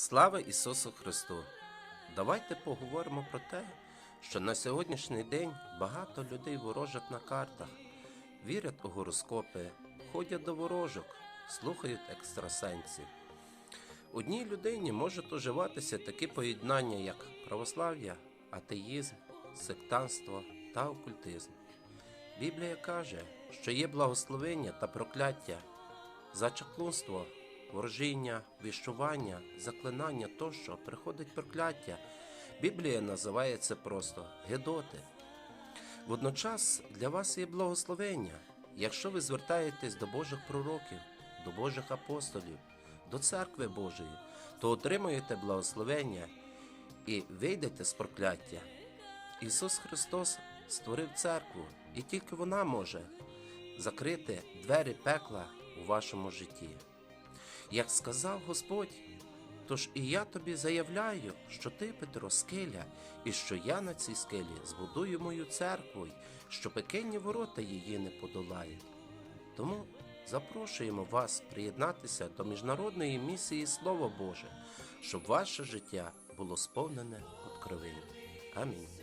Слава Ісусу Христу! Давайте поговоримо про те, що на сьогоднішній день багато людей ворожать на картах, вірять у гороскопи, ходять до ворожок, слухають екстрасенсів. Одній людині можуть уживатися такі поєднання, як православ'я, атеїзм, сектанство та окультизм. Біблія каже, що є благословення та прокляття за чаклунство, ворожіння, віщування, заклинання тощо приходить прокляття. Біблія називає це просто Гедоти. Водночас для вас є благословення, якщо ви звертаєтесь до Божих пророків, до Божих апостолів, до церкви Божої, то отримуєте благословення і вийдете з прокляття. Ісус Христос створив церкву, і тільки вона може закрити двері пекла у вашому житті. Як сказав Господь, тож і я тобі заявляю, що ти, Петро, скеля, і що я на цій скелі збудую мою церкву, й що пекельні ворота її не подолають. Тому запрошуємо вас приєднатися до міжнародної місії Слово Боже, щоб ваше життя було сповнене откровенням. Амінь.